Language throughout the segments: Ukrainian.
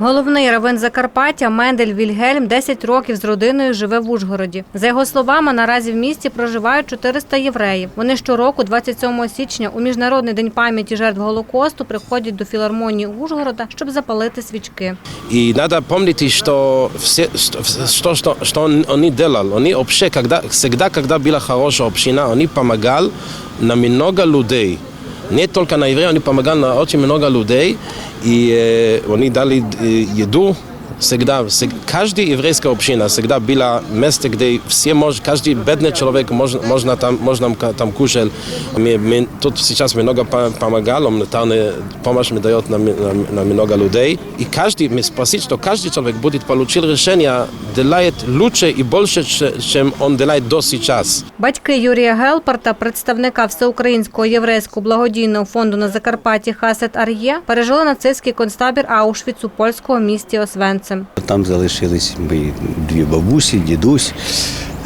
Головний равин Закарпаття Мендель Вільгельм 10 років з родиною живе в Ужгороді. За його словами, наразі в місті проживають 400 євреїв. Вони щороку, 27 січня, у міжнародний день пам'яті жертв Голокосту, приходять до філармонії Ужгорода, щоб запалити свічки. И надо помнить, что все, что, что, что, что он, они делал. Они вообще, когда, всегда, когда была хорошая община, они помогал на много людей. Не только на евреев, они помогали на очень много людей. И э, они дали э, еду всегда. всег- Каждая еврейская община всегда была место, где все мож, каждый бедный человек можно, можно, там, можно там кушать. Мы, мы, тут сейчас много по- помогал, гуманитарная помощь мы дает на, на, на много людей. И каждый, мы спросить, что каждый человек будет получил решение, делает лучше и больше, ч- чем он делает до сейчас. Батьки Юрія Гелпарта, представника Всеукраїнського єврейського благодійного фонду на Закарпатті Хасет Ар'є, пережили нацистський концтабір Аушвіц у польському місті Освенцим. Там залишились мої дві бабусі, дідусь,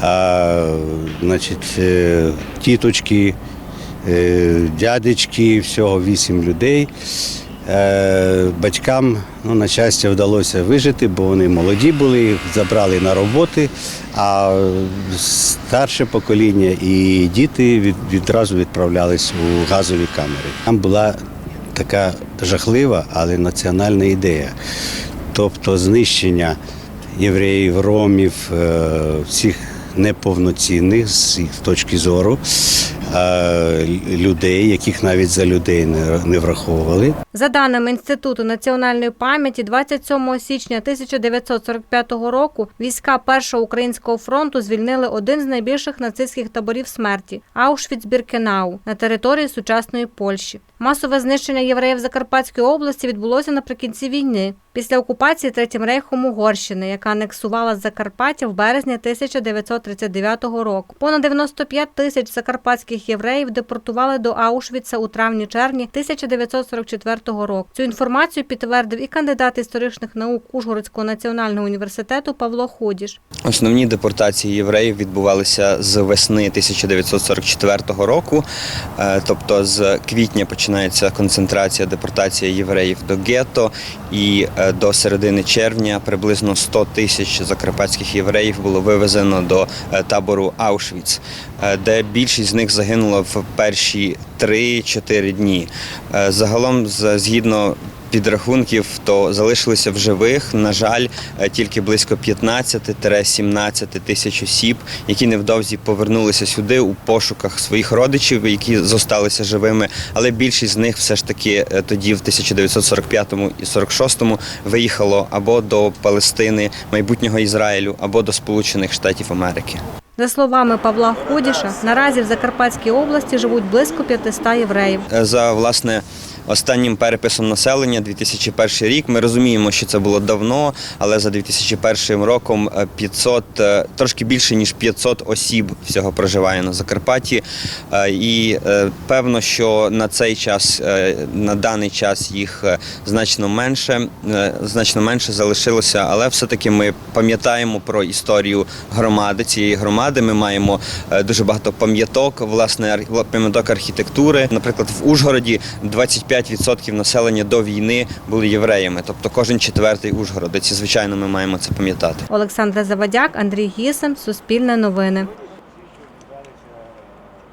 а, значить, е, тіточки, е, дядечки, всього вісім людей. Е, Батькам, ну, на щастя, вдалося вижити, бо вони молоді були, їх забрали на роботи, а старше покоління і діти відразу відправлялись у газові камери. Там була така жахлива, але національна ідея. Тобто знищення євреїв, ромів, е, всіх неповноцінних з їх точки зору людей, яких навіть за людей не враховували. За даними Інституту національної пам'яті, 27 січня 1945 року війська Першого українського фронту звільнили один з найбільших нацистських таборів смерті Аушвіц-Біркенау на території сучасної Польщі. Масове знищення євреїв Закарпатської області відбулося наприкінці війни після окупації Третім рейхом Угорщини, яка анексувала Закарпаття в березні 1939 року. Понад 95 тисяч закарпатських євреїв депортували до Аушвіца у травні-червні 1944 року. Цю інформацію підтвердив і кандидат історичних наук Ужгородського національного університету Павло Худіш. Основні депортації євреїв відбувалися з весни 1944 року, Е, тобто з квітня починається концентрація депортація євреїв до гетто, і е, до середини червня приблизно 100 тисяч закарпатських євреїв було вивезено до е, табору Аушвіц, е, де більшість з них загинула в перші 3-4 дні. Е, Загалом, згідно підрахунків, то залишилися в живих, на жаль, е, тільки близько 15-17 тисяч осіб, які невдовзі повернулися сюди у пошуках своїх родичів, які зосталися живими. Але більшість з них все ж таки е, тоді, в 1945 і 46-му, виїхало або до Палестини, майбутнього Ізраїлю, або до Сполучених Штатів Америки. За словами Павла Худіша, наразі в Закарпатській області живуть близько 500 євреїв. Е, за власне останнім переписом населення 2001 рік. Ми розуміємо, що це було давно, але за 2001 роком е, 500, е, трошки більше ніж 500 осіб всього проживає на Закарпатті. Е, І е, певно, що на цей час, е, на даний час їх е, значно менше, е, значно менше залишилося, але все-таки ми пам'ятаємо про історію громади цієї громади. Ми маємо е, дуже багато пам'яток, власне, пам'яток архітектури. Наприклад, в Ужгороді 25% населення до війни були євреями, тобто кожен четвертий ужгородець. Звичайно, ми маємо це пам'ятати. Олександра Завадяк, Андрій Гісем, Суспільне новини.